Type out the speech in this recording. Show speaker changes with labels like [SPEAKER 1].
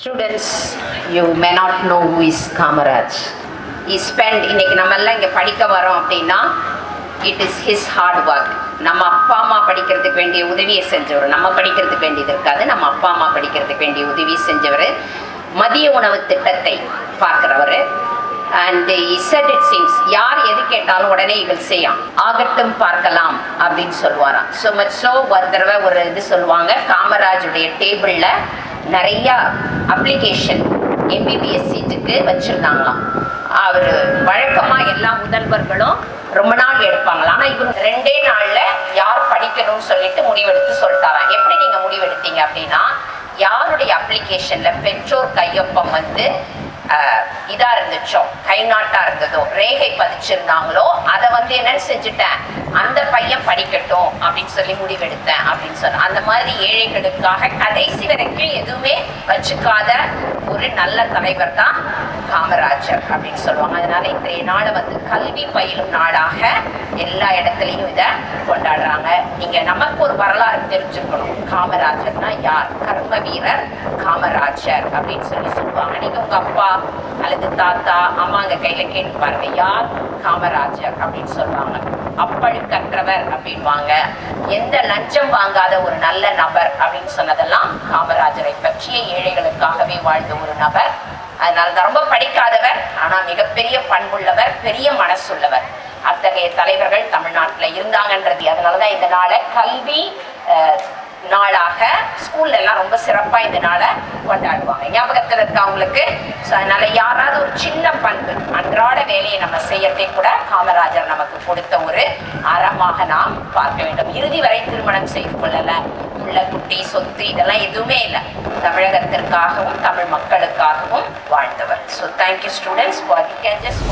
[SPEAKER 1] Students you may not know who is Kamaraj he spend இன்னைக்கு நம்ம எல்லாம் இங்கே படிக்க வரோம் அப்படின்னா it is his hard work நம்ம அப்பா அம்மா படிக்கிறதுக்கு வேண்டிய உதவியை செஞ்சவர். நம்ம படிக்கிறதுக்கு வேண்டியது இருக்காது. நம்ம அப்பா அம்மா படிக்கிறதுக்கு வேண்டிய உதவி செஞ்சவர். மதிய உணவு திட்டத்தை பார்க்குறவர். அண்ட் இசட் இட் இன் யார் எது கேட்டாலும் உடனே இவள் செய்யும் ஆகட்டும் பார்க்கலாம் அப்படின்னு சொல்லுவாராம். ஸோ மச் ஸோ ஒரு தடவை ஒரு இது சொல்லுவாங்க காமராஜுடைய டேபிளில் நிறையா அப்ளிகேஷன் எம்பிபிஎஸ் சீட்டுக்கு வச்சுருந்தாங்களாம். அவர் வழக்கமாக எல்லா முதல்வர்களும் ரொம்ப நாள் எடுப்பாங்களா ஆனால் இவங்க ரெண்டே நாளில் யார் படிக்கணும்னு சொல்லிட்டு முடிவெடுத்து சொல்லிட்டாராம். எப்படி நீங்கள் முடிவெடுத்தீங்க அப்படின்னா யாருடைய அப்ளிகேஷனில் பெற்றோர் கையொப்பம் வந்து இதாக இருந்துச்சோ? கை நாட்டா இருந்ததோ? ரேகை பதிச்சிருந்தாங்களோ? அதை வந்து என்னன்னு செஞ்சுட்டேன். அந்த பையன் படிக்கட்டும் அப்படின்னு சொல்லி முடிவெடுத்தேன் அப்படின்னு சொன்ன. அந்த மாதிரி ஏழைகளுக்காக கடைசி வரைக்கும் எதுவுமே வச்சுக்காத ஒரு நல்ல தலைவர் தான் காமராஜர் அப்படின்னு சொல்லுவாங்க. அதனால இன்றைய நாளை வந்து கல்வி பயிலும் நாடாக எல்லா இடத்துலையும் இதை கொண்டாடுறாங்க. நீங்க நமக்கு ஒரு வரலாறு தெரிஞ்சுக்கணும். காமராஜர்னா யார்? கர்ம வீரர் காமராஜர் அப்படின்னு சொல்லி சொல்லுவாங்க. நீங்க உங்க அப்பா அல்லது தாத்தா அம்மாங்க கையில கேட்டு பாருங்க. யார்? காமராஜர் அப்படின்னு சொல்லுவாங்க. அப்பழுக்கற்றவர் அப்படின்வாங்க எந்த லஞ்சம் வாங்காத ஒரு நல்ல நபர் அப்படின்னு சொன்னதெல்லாம் காமராஜரை பற்றிய ஏழைகளுக்காகவே வாழ்ந்த ஒரு நபர். அதனால தான் ரொம்ப படிக்காதவர் ஆனா மிகப்பெரிய பண்புள்ளவர் பெரிய மனசுள்ளவர். அத்தகைய தலைவர்கள் தமிழ்நாட்டில் இருந்தாங்கன்றது. அதனால தான் இந்த நாளை கல்வி நாளாக ஸ்கூல்ல எல்லாம் ரொம்ப சிறப்பா இந்த நாளை கொண்டாடுவாங்க. ஞாபகத்தில் இருக்கா அவங்களுக்கு ஸோ அதனால யாராவது ஒரு சின்ன பண்பு அன்றாட வேலையை நம்ம செய்யறதே கூட காமராஜர் நமக்கு கொடுத்த ஒரு அறமாக நாம் பார்க்க வேண்டும். இறுதி வரை திருமணம் செய்து கொள்ளல. உள்ள குட்டி சொத்து இதெல்லாம் எதுவுமே இல்லை. தமிழகத்திற்காகவும் தமிழ் மக்களுக்காகவும் வாழ்ந்தவர். So thank you students for the can just